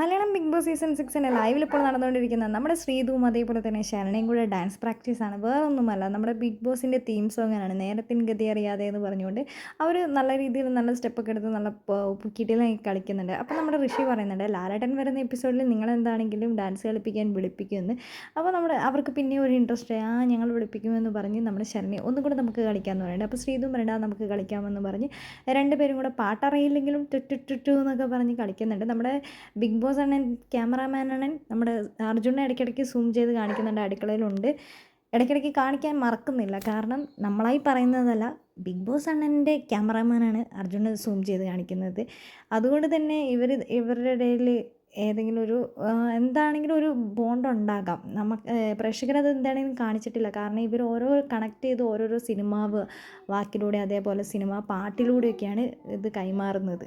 Malayalam big boss season സിക്സിന്റെ ലൈവിൽ ഇപ്പോൾ നടന്നുകൊണ്ടിരിക്കുന്ന നമ്മുടെ ശ്രീതുവും അതേപോലെ തന്നെ ശരണയും കൂടെ ഡാൻസ് പ്രാക്ടീസാണ് വേറൊന്നുമല്ല നമ്മുടെ ബിഗ് ബോസിന്റെ തീം സോങ്ങാണ് നേരത്തിൻ ഗതി അറിയാതെ എന്ന് പറഞ്ഞുകൊണ്ട് അവർ നല്ല രീതിയിൽ നല്ല സ്റ്റെപ്പൊക്കെ എടുത്ത് നല്ല കിട്ടിയിലായി കളിക്കുന്നുണ്ട്. അപ്പോൾ നമ്മുടെ ഋഷി പറയുന്നുണ്ട് ലാലേട്ടൻ വരുന്ന എപ്പിസോഡിൽ നിങ്ങളെന്താണെങ്കിലും ഡാൻസ് കളിപ്പിക്കാൻ വിളിപ്പിക്കുമെന്ന്. അപ്പോൾ നമ്മുടെ അവർക്ക് പിന്നെ ഒരു ഇൻട്രസ്റ്റ് ആ ഞങ്ങൾ വിളിപ്പിക്കുമെന്ന് പറഞ്ഞ് നമ്മുടെ ശരണി ഒന്നും കൂടെ നമുക്ക് കളിക്കാമെന്ന് പറയുന്നുണ്ട്. അപ്പോൾ ശ്രീതും പറയണ്ട നമുക്ക് കളിക്കാമെന്ന് പറഞ്ഞ് രണ്ടുപേരും കൂടെ പാട്ടറിയില്ലെങ്കിലും ടുട്ടു ടു ടു ടു എന്നൊക്കെ പറഞ്ഞ് കളിക്കുന്നുണ്ട്. നമ്മുടെ ബിഗ് ബോസ് അണ്ണൻ ക്യാമറാമാൻ അണ്ണൻ നമ്മുടെ അർജുനെ ഇടയ്ക്കിടയ്ക്ക് സൂം ചെയ്ത് കാണിക്കുന്നുണ്ട് അടുക്കളയിലുണ്ട്. ഇടയ്ക്കിടയ്ക്ക് കാണിക്കാൻ മറക്കുന്നില്ല. കാരണം നമ്മളായി പറയുന്നതല്ല ബിഗ് ബോസ് അണ്ണന്റെ ക്യാമറാമാനാണ് അർജുനെ സൂം ചെയ്ത് കാണിക്കുന്നത്. അതുകൊണ്ട് തന്നെ ഇവർ ഇവരുടെ ഇടയിൽ ഏതെങ്കിലും ഒരു എന്താണെങ്കിലും ഒരു ബോണ്ട് ഉണ്ടാകാം. നമുക്ക് പ്രേക്ഷകരത് എന്താണെങ്കിലും കാണിച്ചിട്ടില്ല. കാരണം ഇവർ ഓരോ കണക്ട് ചെയ്ത് ഓരോരോ സിനിമ വാക്കിലൂടെ അതേപോലെ സിനിമ പാട്ടിലൂടെയൊക്കെയാണ് ഇത് കൈമാറുന്നത്.